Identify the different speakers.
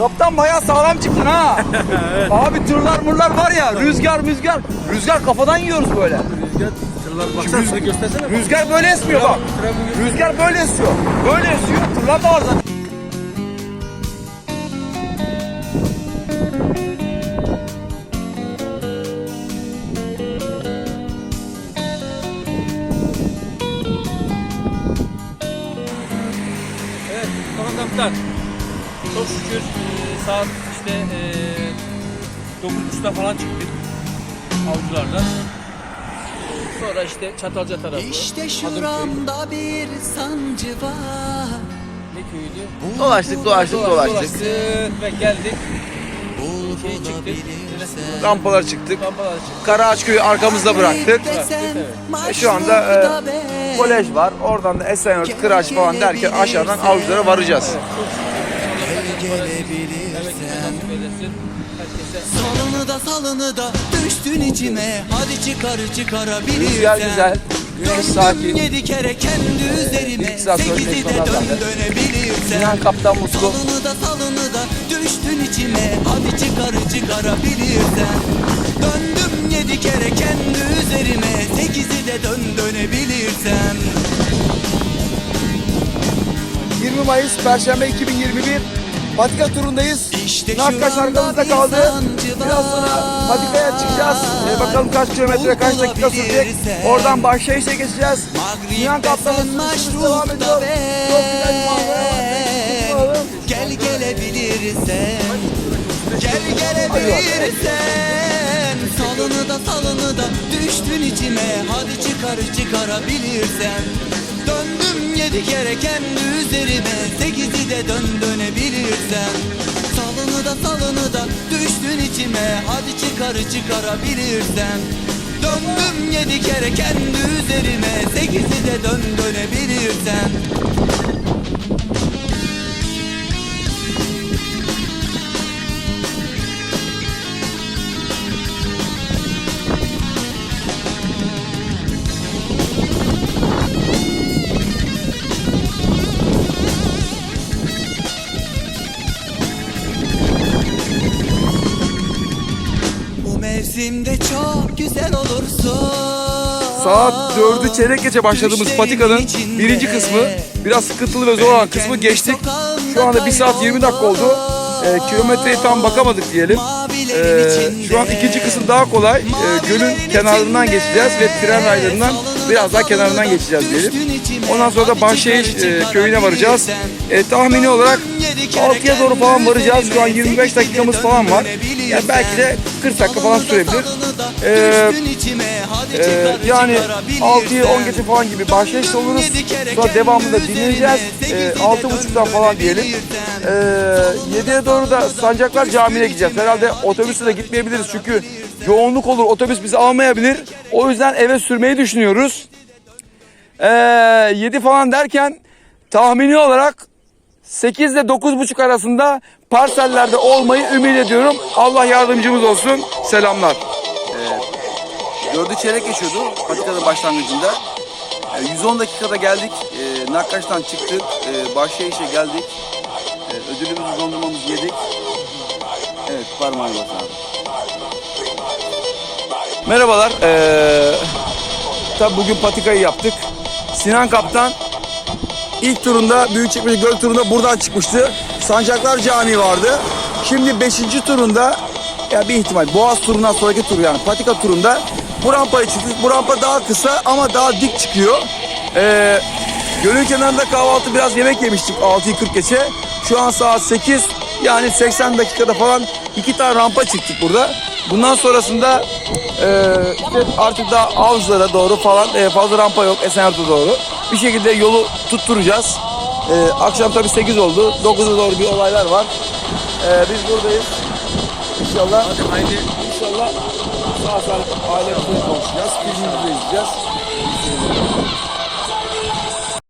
Speaker 1: Kaptan bayağı sağlam çıktın ha. Abi tırlar mırlar var ya rüzgar rüzgar. Rüzgar kafadan yiyoruz böyle.
Speaker 2: Rüzgar tırlar baksana şunu göstersene.
Speaker 1: Rüzgar böyle esmiyor bak. Rüzgar böyle esiyor. Böyle esiyor. Tırlar da var zaten.
Speaker 2: Evet Kaptan. Çok şükür e, saat işte e, 9.30'da falan çıktık. Avcılardan. Sonra işte Çatalca tarafı.
Speaker 3: İşte şuramda bir sancı var
Speaker 2: Ne köyüydü?
Speaker 1: Dolaştık dolaştık dolaştık.
Speaker 2: Dolaştık ve geldik. Şey çıktık.
Speaker 1: Rampalara çıktık.
Speaker 2: Kampalara çıktık.
Speaker 1: Karaağaçköy'ü arkamızda bıraktık. E, Şu anda e, kolej var. Oradan da Esenyurt, Kıraç falan derken aşağıdan avcılara varacağız.
Speaker 3: Gelebilirsen. Salını da salını da düştün içime. Hadi çıkar çıkarabilirsen.
Speaker 1: Rüzgar güzel. Güneş sakin.
Speaker 3: yedi kere kendi üzerime.
Speaker 1: Saat sonra
Speaker 3: Sekizi de dön dönebilirsen.
Speaker 1: Sinan Kaptan mutlu.
Speaker 3: Salını da salını da düştün içime. Hadi çıkar çıkarabilirsen. Döndüm yedi kere kendi üzerime. Sekizi de dön dönebilirsen.
Speaker 1: 20 Mayıs Perşembe 2021 Patika turundayız.
Speaker 3: İşte
Speaker 1: Nakkaş arkamızda kaldı. Biraz sonra. Patika'ya çıkacağız. Ee, bakalım kaç kilometre, kaç dakika sürecek. Oradan Bahşehir'e geçeceğiz.
Speaker 3: Sen
Speaker 1: sürüşümüz devam ediyor. Çok güzel.
Speaker 3: Gel gelebilirsen Gel gelebilirsen Salını da salını da düştün içime Hadi çıkar çıkarabilirsen Döndüm yedi kere kendi üzerime. Sekizi de dön dönebilirsen. Salını da salını da düştün içime. Hadi çıkar çıkarabilirsen. Döndüm yedi kere kendi üzerime. Sekizi de dön dönebilirsen Bu mevsimde çok güzel olursun
Speaker 1: Saat 4'ü çeyrek geçe başladığımız patikanın birinci kısmı biraz sıkıntılı ve zor olan kısmı geçtik. Şu anda 1 saat 20 dakika oldu. Ee, kilometreyi tam bakamadık diyelim. Ee, şu an ikinci kısım daha kolay. Ee, gölün kenarından geçeceğiz ve tren raylarından biraz daha kenarından geçeceğiz diyelim. Ondan sonra da Bahşehir e, köyüne varacağız. E, tahmini olarak 6'ya doğru falan varacağız. Şu an 25 dakikamız falan var. Yani belki de 40 dakika falan sürebilir. Ee, Ee, yani 6'yı 10 geçe falan gibi Bahşehir'de oluruz. Sonra devamında dinleneceğiz. Ee, 6.30'dan falan diyelim. Ee, 7'ye doğru da Sancaklar Camii'ne gideceğiz. Herhalde otobüsle de gitmeyebiliriz çünkü yoğunluk olur. Otobüs bizi almayabilir. O yüzden eve sürmeyi düşünüyoruz. Ee, 7 falan derken tahmini olarak 8 ile 9.30 arasında parsellerde olmayı ümit ediyorum. Allah yardımcımız olsun. Selamlar. Dördü çeyrek geçiyordu patikanın başlangıcında. E, 110 dakikada geldik. E, Nakkaş'tan çıktık. E, Bahşehir'e geldik. E, ödülümüzü dondurmamızı yedik. Evet parmağına bas abi. Merhabalar. E, tabii bugün patikayı yaptık. Sinan Kaptan ilk turunda Büyükçekmece Göl turunda buradan çıkmıştı. Sancaklar Camii vardı. Şimdi 5. turunda ya bir ihtimal Boğaz turundan sonraki tur yani patika turunda bu rampaya çıktık. Bu rampa daha kısa ama daha dik çıkıyor. Ee, gölün kenarında kahvaltı biraz yemek yemiştik 6'yı 40 geçe. Şu an saat 8 yani 80 dakikada falan iki tane rampa çıktık burada. Bundan sonrasında e, artık daha avcılara doğru falan e, fazla rampa yok Esenyurt'a doğru. Bir şekilde yolu tutturacağız. E, akşam tabii 8 oldu. 9'a doğru bir olaylar var. E, biz buradayız. İnşallah.
Speaker 2: Hadi haydi.
Speaker 1: İnşallah sağ salim ailemizle konuşacağız. Filmimizi izleyeceğiz.